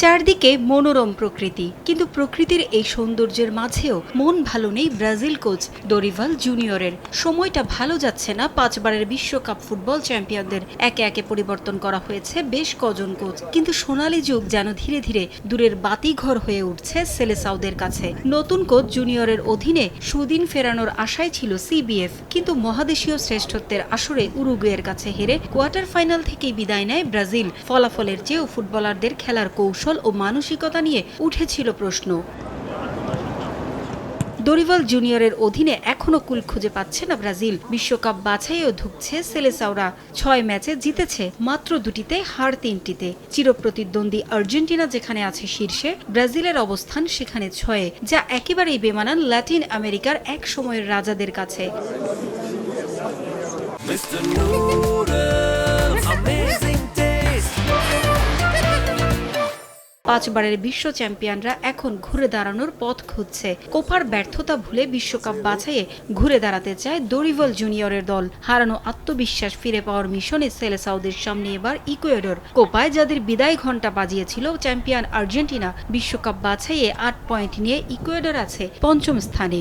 চারদিকে মনোরম প্রকৃতি, কিন্তু প্রকৃতির এই সৌন্দর্যের মাঝেও মন ভালো নেই ব্রাজিল কোচ দরিভাল জুনিয়রের। সময়টা ভালো যাচ্ছে না পাঁচবারের বিশ্বকাপ ফুটবল চ্যাম্পিয়নদের। একে একে পরিবর্তন করা হয়েছে বেশ কজন কোচ, কিন্তু সোনালী যুগ যেন ধীরে ধীরে দূরের বাতিঘর হয়ে উঠছে সেলেসাউদের কাছে। নতুন কোচ জুনিয়রের অধীনে সুদিন ফেরানোর আশায় ছিল সিবিএফ, কিন্তু মহাদেশীয় শ্রেষ্ঠত্বের আসরে উরুগুয়ের কাছে হেরে কোয়ার্টার ফাইনাল থেকেই বিদায় নেয় ব্রাজিল। ফলাফলের চেয়েও ফুটবলারদের খেলার কৌশল ও মানসিকতা নিয়ে উঠেছিল প্রশ্ন। দরিভাল জুনিয়রের অধীনে এখনও কুল খুঁজে পাচ্ছে না ব্রাজিল। বিশ্বকাপ বাছাইও ধুকছে সেলেসাওরা। ছয় ম্যাচে জিতেছে মাত্র দুটিতে, হার তিনটিতে। চিরপ্রতিদ্বন্দ্বী আর্জেন্টিনা যেখানে আছে শীর্ষে, ব্রাজিলের অবস্থান সেখানে ছয়ে, যা একেবারেই বেমানান ল্যাটিন আমেরিকার এক সময়ের রাজাদের কাছে। পাঁচবারের বিশ্ব চ্যাম্পিয়নরা এখন ঘুরে দাঁড়ানোর পথ খুঁজছে। কোপার ব্যর্থতা ভুলে বিশ্বকাপ বাছাইয়ে ঘুরে দাঁড়াতে চায় দরিভল জুনিয়রের দল। হারানো আত্মবিশ্বাস ফিরে পাওয়ার মিশনে সেলেসাউদের সামনে এবার ইকুয়েডর। কোপায় যাদের বিদায় ঘণ্টা বাজিয়েছিল চ্যাম্পিয়ন আর্জেন্টিনা, বিশ্বকাপ বাছাইয়ে আট পয়েন্ট নিয়ে ইকুয়েডর আছে পঞ্চম স্থানে।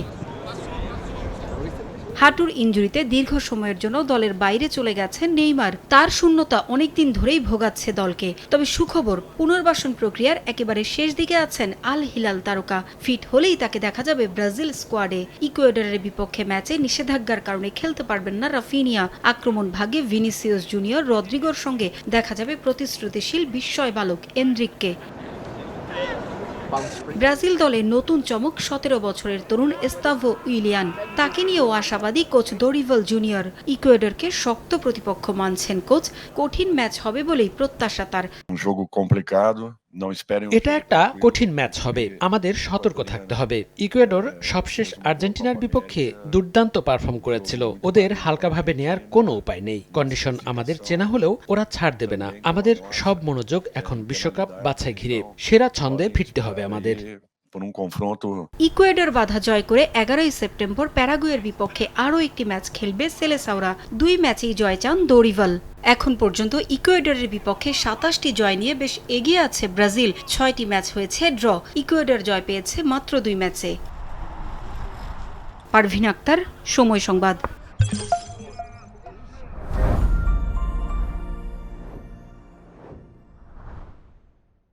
হাঁটুর ইঞ্জুরিতে দীর্ঘ সময়ের জন্য দলের বাইরে চলে গেছেন নেইমার। তার শূন্যতা অনেকদিন ধরেই ভোগাচ্ছে দলকে। তবে সুখবর, পুনর্বাসন প্রক্রিয়ার একেবারে শেষ দিকে আছেন আল হিলাল তারকা। ফিট হলেই তাকে দেখা যাবে ব্রাজিল স্কোয়াডে। ইকুয়েডরের বিপক্ষে ম্যাচে নিষেধাজ্ঞার কারণে খেলতে পারবেন না রাফিনিয়া। আক্রমণ ভাগে ভিনিসিয়াস জুনিয়র রদ্রিগোর সঙ্গে দেখা যাবে প্রতিশ্রুতিশীল বিস্ময় বালক এনরিককে। ব্রাজিল দলে নতুন চমক সতেরো বছরের তরুণ এস্তাভো উইলিয়ান। তাকে নিয়েও আশাবাদী কোচ দরিভল জুনিয়র। ইকুয়েডরকে শক্ত প্রতিপক্ষ মানছেন কোচ। কঠিন ম্যাচ হবে বলেই প্রত্যাশা তার। Um এটা একটা কঠিন ম্যাচ হবে। আমাদের সতর্ক থাকতে হবে। ইকুয়েডর সবশেষ আর্জেন্টিনার বিপক্ষে দুর্দান্ত পারফর্ম করেছিল। ওদের হালকাভাবে নেয়ার কোনো উপায় নেই। কন্ডিশন আমাদের চেনা হলেও ওরা ছাড় দেবে না। আমাদের সব মনোযোগ এখন বিশ্বকাপ বাছাই ঘিরে সেরা ছন্দে ফিরতে হবে আমাদের। Por um confronto ইকুয়েডর বাধা জয় করে এগারোই সেপ্টেম্বর প্যারাগুয়ের বিপক্ষে আরও একটি ম্যাচ খেলবে সেলেসাওরা। দুই ম্যাচেই জয় চান দরিভাল। এখন পর্যন্ত ইকুয়েডরের বিপক্ষে সাতাশটি জয় নিয়ে বেশ এগিয়ে আছে ব্রাজিল। ছয়টি ম্যাচ হয়েছে ড্র। ইকুয়েডর জয় পেয়েছে মাত্র দুই ম্যাচে। পারভিন আক্তার, সময় সংবাদ।